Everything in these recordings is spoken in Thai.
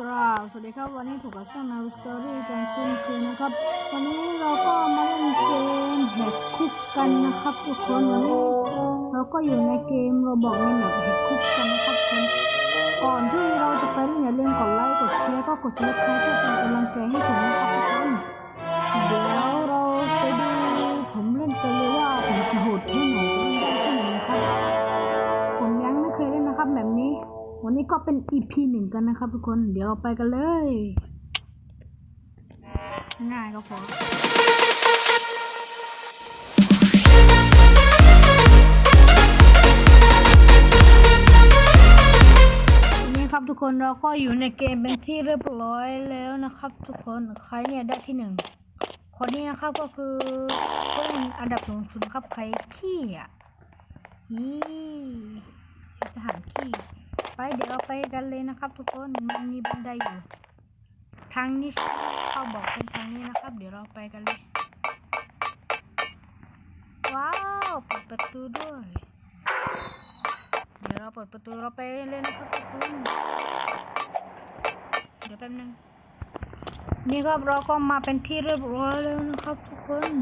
กราบสวัสดีครับวันนี้ถูกกับช่องนาวิสตอรี่กันเช่นเคยนะครับ วันนี้เราก็มาเล่นเกมแหกคุกกันนะครับทุกคนวันนี้เราก็อยู่ในเกมเราบอกในแบบแหกคุกกันนะครับคนก่อนที่เราจะไปเล่นอย่าลืมกดไลค์กดแชร์ก็กดซับสไครต์เพื่อเป็นกำลังใจให้ผมนะครับทุกคนเดี๋ยวเราไปดูผมเล่นกันเลยว่าผมจะโหดแค่ไหน วันนี้ก็เป็น EP หนึ่งกันนะครับทุกคน เดี๋ยวเราไปกันเลย ง่ายก็พอนี่ครับทุกคนเราก็อยู่ในเกมเป็นที่เรียบร้อยแล้วนะครับ ทุกคน ใครเนี่ยได้ที่หนึ่ง คนนี้นะครับก็คือผู้เล่นอันดับสูงสุดครับใครขี้อะนี่ทหารขี้ ไปเดี๋ยวเราไปกันเลยนะครับ ทุกคนมันมีบันไดอยู่ ทางนี้เขาบอกเป็นทางนี้นะครับ เดี๋ยวเราไปกันเลย ว้าวเปิดประตูด้วย เดี๋ยวเราเปิดประตูเราไปเลยนะครับทุกคนเดี๋ยวแป๊บนึงนี่ครับเราก็มาเป็นที่เรียบร้อยแล้วนะครับ ทุกคน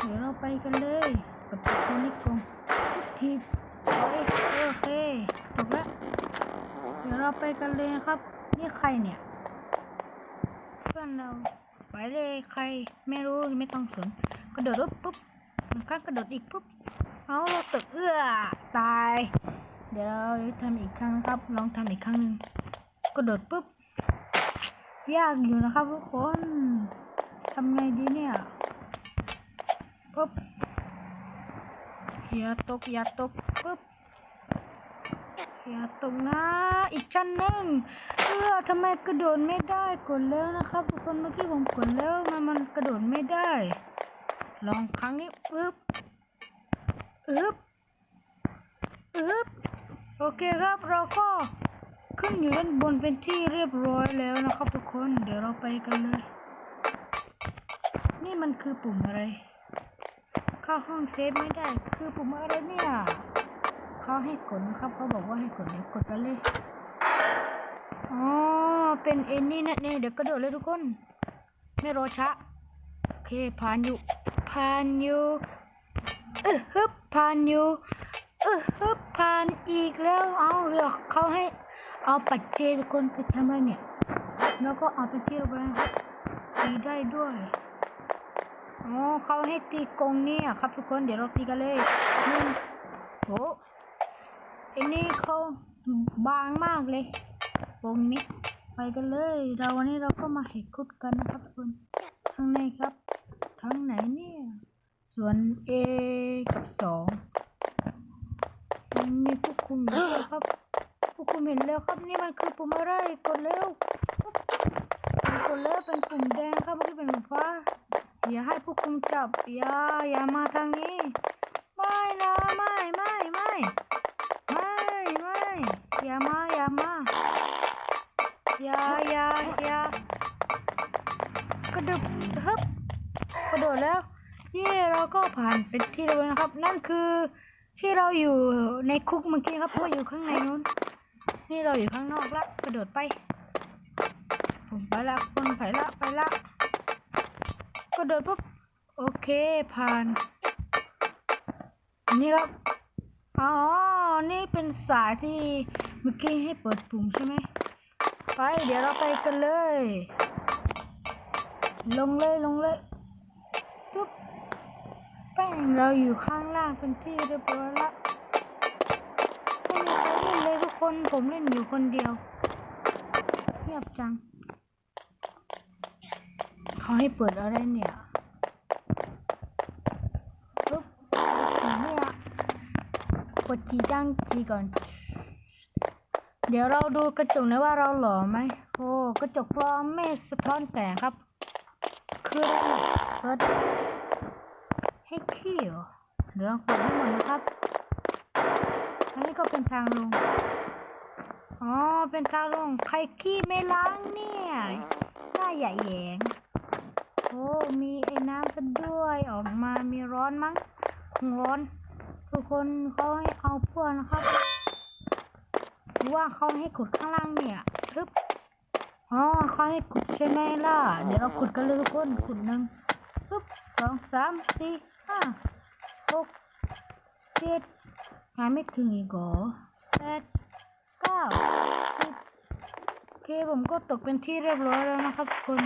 เดี๋ยวเราไปกันเลยเปิดประตูนี่ก่อนทีโอเคโอเคจบแล้ว เดี๋ยวเราไปกันเลยครับ นี่ใครเนี่ย เพื่อนเราไปเลยใครไม่รู้ไม่ต้องสนกระโดดปุ๊บปุ๊บมันก็กระโดดอีกปุ๊บเอาเราตกเอื้อตาย เดี๋ยวเราทำอีกครั้งครับ ลองทำอีกครั้งหนึ่งกระโดดปุ๊บยากอยู่นะครับทุกคนทำไงดีเนี่ยปุ๊บอย่าตกอย่าตกปุ๊บ อย่าตกนะ อีกชั้นหนึ่งเออทำไมกระโดดไม่ได้กดแล้วนะครับทุกคนเมื่อกี้ผมกดแล้วมันมันกระโดดไม่ได้ ลองครั้งนี้ปึ๊บอึบอึบโอเคครับเราก็ขึ้นอยู่ด้านบนเป็นที่เรียบร้อยแล้วนะครับทุกคน เดี๋ยวเราไปกันเลย นี่มันคือปุ่มอะไร เข้าห้องเซฟไม่ได้คือปุ่มอะไรเนี่ย เขาให้กดนะครับเขาบอกว่าให้กดเดี๋ยวกดกันเลยอ๋อเป็นเอ็นนี่นะเนี่ยเดี๋ยวกระโดดเลยทุกคน ไม่รอช้าโอเคผ่านอยู่ผ่านอยู่เออฮึบผ่านอยู่เออฮึบผ่านอีกแล้วเอาเดี๋ยวเขาให้เอาปัจเจทุกคนไปทำอะไรเนี่ย แล้วก็เอาไปเที่ยวไปตีได้ด้วยอ๋อเขาให้ตีกงเนี่ยครับทุกคนเดี๋ยวเราตีกันเลยหนึ่งโอ้ ไอ้นี่เขาบางมากเลยกรงนี้ ไปกันเลย เราวันนี้เราก็มาเห็ดคุดกันนะครับทุกคนทางในครับทางไหนเนี่ย ส่วน A กับสองมีผู้คุมอยู่ด้วครับผู้คุมเห็นแล้วครับนี่มันคือปุ่มอะไรกดเร็วปุ๊บกดแล้วเป็นปุ่มแดงครับเมื่อกี้เป็นปุ่มฟ้าอย่าให้ผู้คุมจับอย่าอย่ามาทางนี้ไม่นะไม่ไม่ อยาอยายากระโดดฮึบกระโดดแล้วนี่เราก็ผ่านเป็นที่เรียบร้อยนะครับ นั่นคือที่เราอยู่ในคุกเมื่อกี้ครับเพราะว่าอยู่ข้างในนู้น นี่เราอยู่ข้างนอกละกระโดดไป ผมไปละคนไปละไปละกระโดดปุ๊บโอเคผ่าน นี่ครับอ๋อ นี่เป็นสายที่เมื่อกี้ให้เปิดปุ่มใช่ไหม ไปเดี๋ยวเราไปกันเลย ลงเลยลงเลยตุ๊บแป้งเราอยู่ข้างล่างเป็นที่เรียบร้อยละไม่มีใครเล่นเลยทุกคนผมเล่นอยู่คนเดียวเงียบจังเขาให้เปิดอะไรเนี่ยปุ๊บเนี่ยกดจีจ้างจีก่อน เดี๋ยวเราดูกระจกนะว่าเราหล่อไหมโอ้กระจกพร้อมไม่สะท้อนแสงครับ คือเปิดให้ขี้เหรอเดี๋ยวเรากดให้หมดนะครับ อันนี้ก็เป็นทางลง อ๋อ เป็นทางลง ใครขี้ไม่ล้างเนี่ยน่าใหญ่แยงโอ้ มีไอ้น้ำกันด้วย ออกมามีร้อนมั้ง ร้อน ทุกคนเขาให้เอาพวกนะครับ ว่าเขาให้ขุดข้างล่างเนี่ยปึ๊บให้ขุดใช่ไหมล่ะ เดี๋ยวเราขุดกันเลยทุกคนขุดหนึ่งปึ๊บสองสามสี่ห้าหกเจ็ดหาไม่ถึงอีกเหรอแปดเก้าสิบโอเคผมก็ตกเป็นที่เรียบร้อยแล้วนะครับทุกคน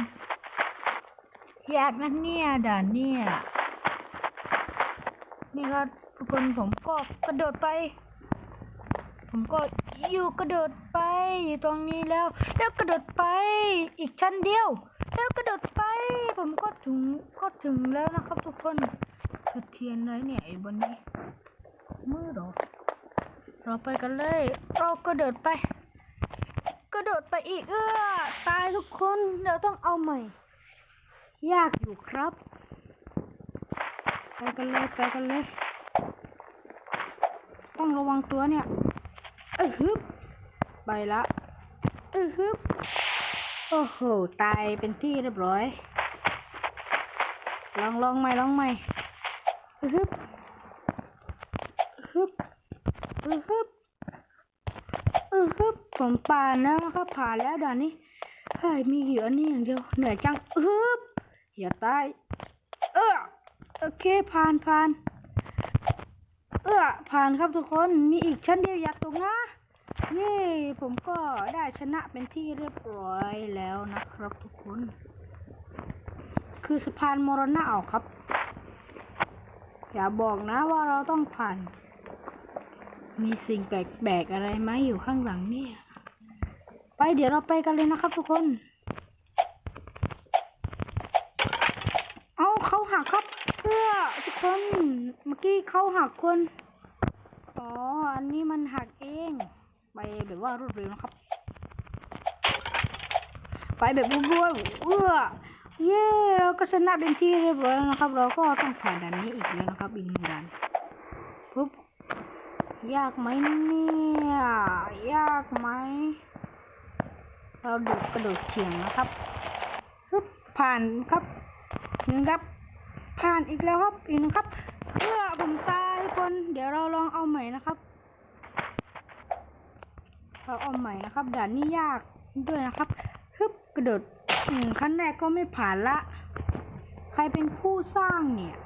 ยากนะเนี่ยด่านเนี่ย นี่ครับทุกคนผมก็กระโดดไป ผมก็อยู่กระโดดไปอยู่ตรงนี้แล้ว แล้วกระโดดไปอีกชั้นเดียว แล้วกระโดดไป ผมก็ถึงก็ถึงแล้วนะครับทุกคนจุดเทียนอะไรเนี่ยไอ้บนนี้มือเหรอเราไปกันเลย เรากระโดดไป กระโดดไปอีกเออตายทุกคนเราต้องเอาใหม่ ยากอยู่ครับ ไปกันเลยไปกันเลยต้องระวังตัวเนี่ย ออฮึบไปละเออฮึบโอ้โห ตายเป็นที่เรียบร้อย ลองลองใหม่ลองใหม่เออฮึบเออฮึบเออฮึบเออฮึบผมผ่านแล้วครับผ่านแล้วด่านนี้เฮ้ยมีเหยื่อนี่อย่างเดียวเหนื่อยจังเออฮึบอย่าตายเออโอเคผ่านผ่าน ผ่านครับทุกคนมีอีกชั้นเดียวอย่าตกนะเย้ผมก็ได้ชนะเป็นที่เรียบร้อยแล้วนะครับทุกคน คือสะพานมรณะออกครับ อย่าบอกนะว่าเราต้องผ่าน มีสิ่งแปลกๆอะไรไหมอยู่ข้างหลังเนี่ย ไปเดี๋ยวเราไปกันเลยนะครับทุกคน เอาเขาหักครับ เพื่อทุกคน เมื่อกี้เขาหักคน อ๋อ อันนี้มันหักเอง ไปแบบว่ารวดเร็วนะครับ ไปแบบรวดๆเอื้อเย้เราก็ชนะเป็นที่เรียบร้อยแล้วนะครับ เราก็ต้องผ่านด่านนี้อีกแล้วนะครับอีกหนึ่งด่านปุ๊บยากไหมเนี่ยยากไหมเราโดดกระโดดเฉียงนะครับปึ๊บผ่านครับหนึ่งครับ ผ่านอีกแล้วครับอีกหนึ่งครับเพื่อผมตา คนเดี๋ยวเราลองเอาใหม่นะครับเราเอาใหม่นะครับด่านนี้ยากด้วยนะครับฮึบกระโดดขั้นแรกก็ไม่ผ่านละ ใครเป็นผู้สร้างเนี่ย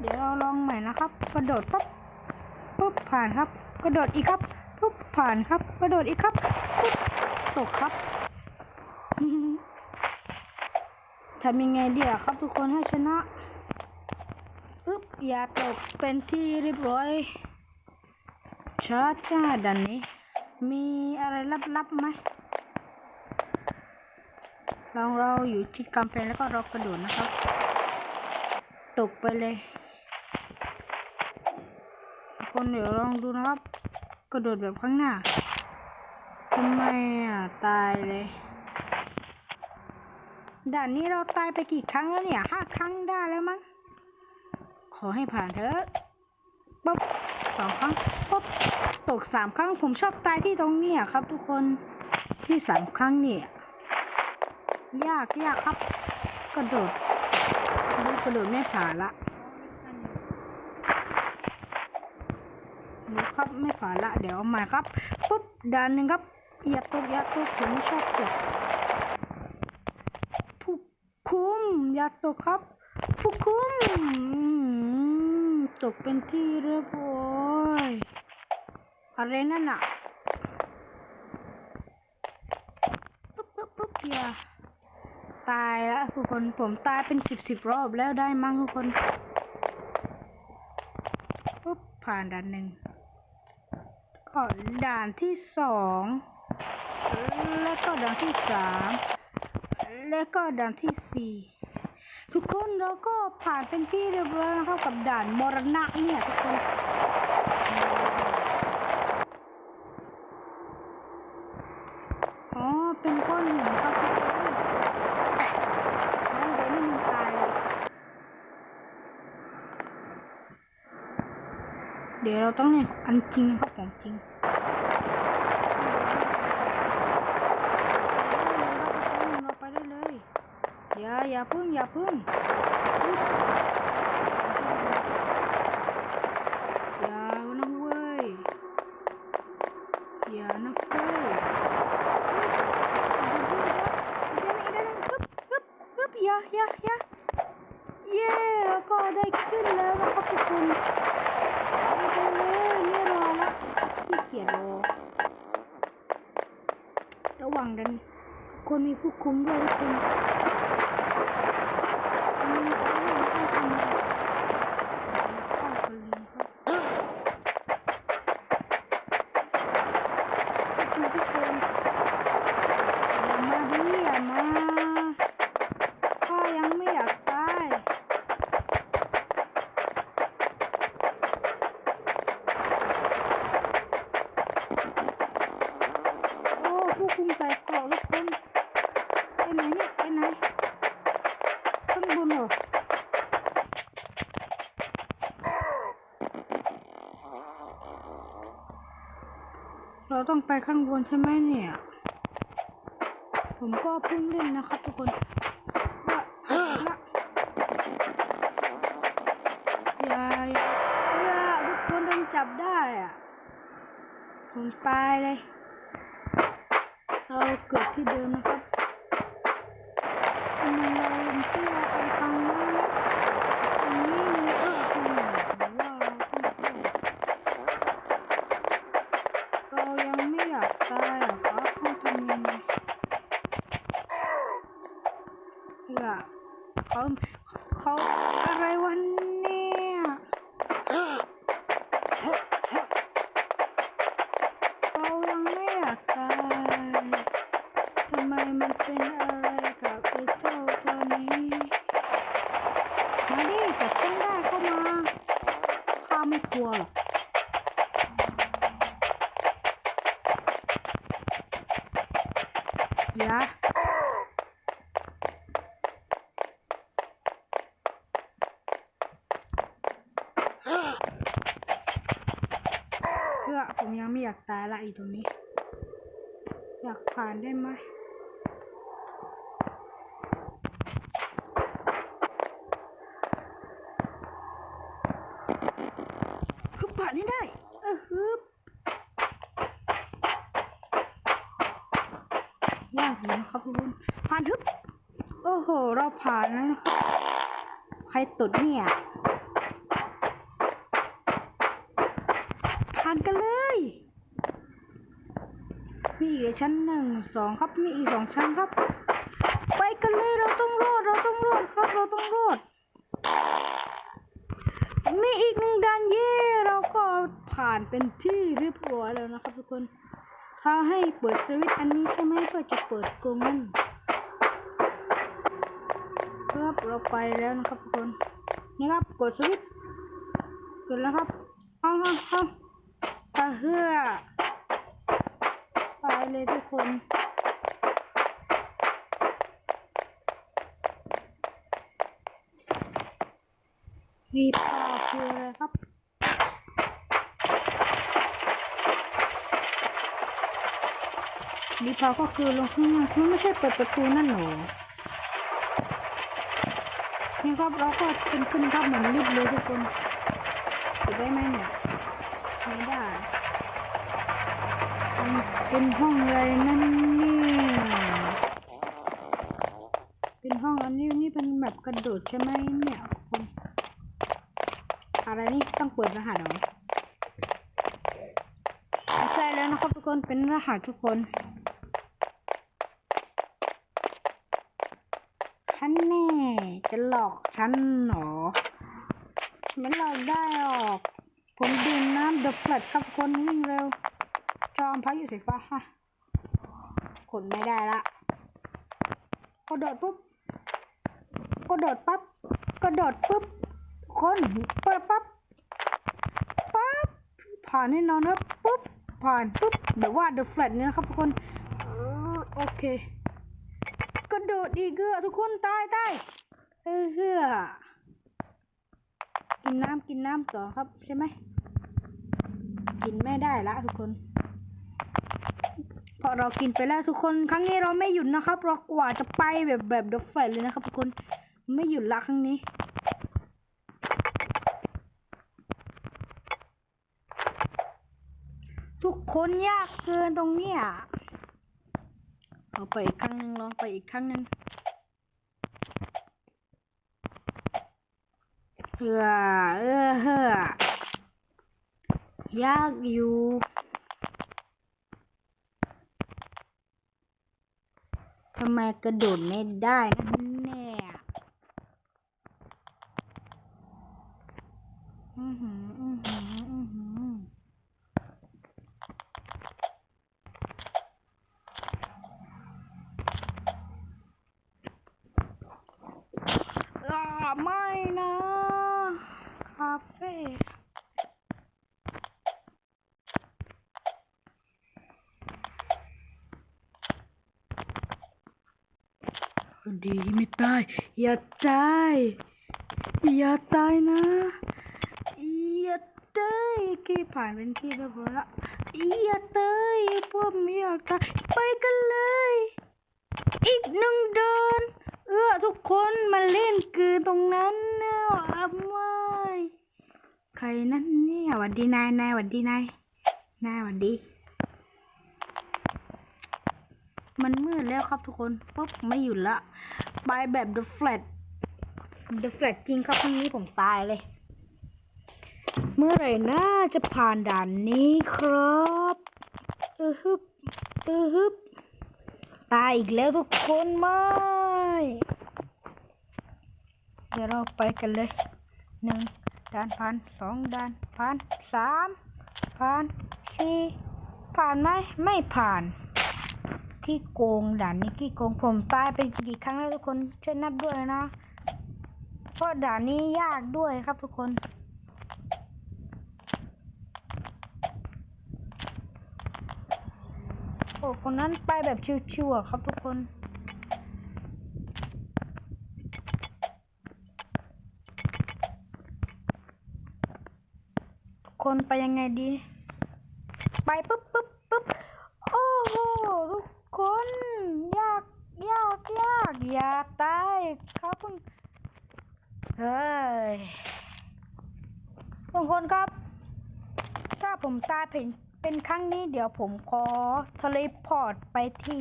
เดี๋ยวเราลองใหม่นะครับ กระโดดปั๊บปุ๊บผ่านครับ กระโดดอีกครับปุ๊บผ่านครับ กระโดดอีกครับปุ๊บตกครับทำยังไงดีอะครับทุกคนให้ชนะ ย่าตกเป็นที่เรียบร้อยช้าจ้าดันนี้ มีอะไรลับๆไหมลองเราอยู่ที่กำแพงแล้วก็เรากระโดดนะครับ ตกไปเลยคนเดี๋ยวลองดูนะครับ กระโดดแบบข้างหน้าทำไมอะ ตายเลยด่านนี้เราตายไปกี่ครั้งแล้วเนี่ยห้าครั้งได้แล้วมั้ง ขอให้ผ่านเถอะปุ๊บสองครั้งปุ๊บตกสามครั้ง ผมชอบตายที่ตรงเนี้ยครับ ทุกคนที่สามครั้งเนี่ยยากยากครับ กระโดดกระโดดไม่ผ่านละดูครับไม่ผ่านละ เดี๋ยวเอาใหม่ครับปุ๊บด่านหนึ่งครับอย่าตกอย่าตกผมไม่ชอบตกผู้คุมอย่าตกครับ ผู้คุม ตกเป็นที่เรียบร้อยอะไรนั่นน่ะปุ๊บปุ๊บปุ๊บอย่าตายแล้วทุกคนผมตายเป็นสิบสิบรอบแล้วได้มั้งทุกคนปุ๊บผ่านด่านหนึ่งก็ด่านที่สองแล้วก็ด่านที่สามแล้วก็ด่านที่สี่ ทุกคนเราก็ผ่านเป็นที่เรียบร้อยนะครับกับด่านมรณะเนี่ยทุกคนอ๋อเป็นก้อนหินครับทุกคนอ๋อเดี๋ยวนี่มันตายเลยเดี๋ยวเราต้องเนี่ยอันจริงนะครับของจริง อย่าอย่าพึ่งอย่าพึ่งอย่าน้องเว้ยอย่าน้องเว้ยอย่าอย่าอย่าเย้ก็ได้ขึ้นแล้วนะครับคุณคนไปเลยไม่รอละขี้เกียจรอระวังดันคนมีผู้คุ้มด้วยคุณ ต้องไปข้างบนใช่ไหมเนี่ย ผมก็เพิ่งเล่นนะครับทุกคนวะอย่าอย่าอย่าทุกคนโดนจับได้อะผมตายเลย เราเกิดที่เดิมนะครับากตายละอีตรงนี้ อยากผ่านได้ไหมฮึบผ่านให้ได้ เออฮึบยากอยู่นะครับทุกคนผ่านฮึบ โอ้โห เราผ่านแล้วนะครับ ใครตุดเนี่ย ผ่านกันเลย มีอีก ชั้นหนึ่งสองครับมีอีกสองชั้นครับ ไปกันเลยเราต้องรอดเราต้องรอดครับเราต้องรอดมีอีกหนึ่งด่านเย่เราก็ผ่านเป็นที่เรียบร้อยแล้วนะครับทุกคนเขาให้เปิดสวิตช์อันนี้ใช่ไหมเพื่อจะเปิดกรงนั่นครับเราไปแล้วนะครับทุกคนนี่ครับกดสวิตช์กดแล้วครับเอาเอาเอาตาเฮือ เลยทุกคน รีบต่อคืออะไรครับรีบพาก็คือลงข้างล่างมันไม่ใช่เปิดประตูนั่นหรอนี่ครับเราก็เป็นขึ้นครับเหมือนรีบเลยทุกคนจะได้ไหมเนี่ยไม่ได้ เป็นห้องอะไรนั่นนี่ เป็นห้องอันนี้นี่เป็นแบบกระโดดใช่ไหมเนี่ยทุกคนอะไรนี่ต้องเปิดรหัสเหรอใช่แล้วนะครับทุกคนเป็นรหัสทุกคนฉันแน่จะหลอกฉันหนอมันหลอกได้หรอก ผมดื่มน้ำเดือะแฟลตครับทุกคนวิ่งเร็ว จอมพายุสีฟ้าฮะขนไม่ได้ละกระโดดปุ๊บกระโดดปั๊บกระโดดปุ๊บคนเปิดปั๊บปั๊บผ่านแน่นอนครับปุ๊บผ่านปุ๊บแบบว่า the flat เนี่ยครับทุกคนโอเคกระโดดอีกเกอทุกคนตายตายเออเฮือกินน้ำกินน้ำต่อครับใช่ไหมกินไม่ได้ละทุกคน เพราะเรากินไปแล้วทุกคน ครั้งนี้เราไม่หยุดนะครับเรากว่าจะไปแบบแบบ the flat เลยนะครับทุกคน ไม่หยุดละครั้งนี้ทุกคนยากเกินตรงเนี้ยเอาไปอีกครั้งหนึ่งลองไปอีกครั้งหนึ่งเออเออเฮ้อยากอยู่ ทำไมกระโดดไม่ได้นะเนี่ยอือหืออือหืออือหืออ่าไม่นะ คาเฟ่ ดีที่ไม่ ตาย อย่าตาย อย่าตายนะ อย่าตายกี่ผ่านเป็นที่เรียบร้อยละอย่าตายพวกไม่อยากตายไปกันเลย อีกหนึ่งเดิน เออทุกคนมาเล่นคือตรงนั้นนะอ้าวไม่ใครนั่นเนี่ยหวัดดีนายนายหวัดดีนายนายหวัดดีมันมืดแล้วครับทุกคนปุ๊บไม่หยุดละ ไปแบบ The Flat The Flat จริงครับพรุ่งนี้ผมตายเลย เมื่อไหร่น่าจะผ่านด่านนี้ครับอือฮึบอือฮึบตายอีกแล้วทุกคนไม่เดี๋ยวเราไปกันเลยหนึ่งด่านผ่านสองด่านผ่านสามผ่านสี่ผ่านไหมไม่ผ่าน ขี้โกงด่านนี้ขี้โกงผมตายไปกี่ครั้งแล้วทุกคนช่วยนับด้วยนะเพราะด่านนี้ยากด้วยครับทุกคน โอ้คนนั้นไปแบบชิวๆครับทุกคนทุกคนไปยังไงดี ไปปุ๊บปุ๊บปุ๊บโอ้โหทุกคน ยากยากยาก อย่าตายครับเพิ่งเฮ้ยทุกคนครับ ถ้าผมตายเป็นเป็นครั้งนี้เดี๋ยวผมขอทะเลพอร์ตไปที่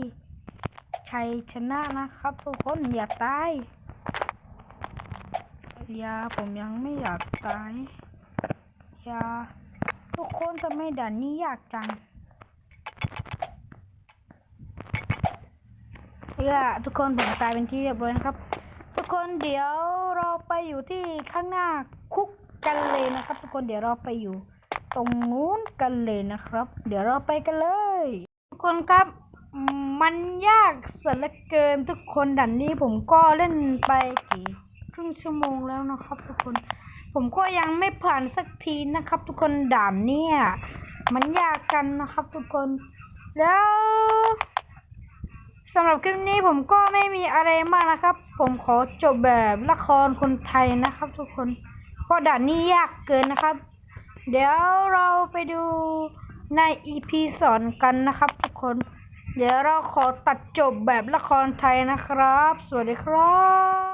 ชัยชนะนะครับ ทุกคนอย่าตายอย่าผมยังไม่อยากตายอย่าทุกคนทำไมด่านนี้ยากจัง เอื้อทุกคนผมตายเป็นที่เรียบร้อยนะครับ ทุกคนเดี๋ยวเราไปอยู่ที่ข้างหน้าคุกกันเลยนะครับ ทุกคนเดี๋ยวเราไปอยู่ ตรงนู้นกันเลยนะครับ เดี๋ยวเราไปกันเลย ทุกคนครับมมันยากเสียเหลือเกินทุกคนดันนี้ผมก็เล่นไปกี่ครึ่งชั่วโมงแล้วนะครับ ทุกคน ผมก็ยังไม่ผ่านสักทีนะครับ ทุกคนด่านเนี่ย มันยากกันนะครับ ทุกคนแล้ว สำหรับคลิปนี้ผมก็ไม่มีอะไรมากนะครับ ผมขอจบแบบละครคนไทยนะครับ ทุกคนเพราะด่านนี้ยากเกินนะครับ เดี๋ยวเราไปดูใน EP สอนกันนะครับ ทุกคน เดี๋ยวเราขอตัดจบแบบละครไทยนะครับ สวัสดีครับ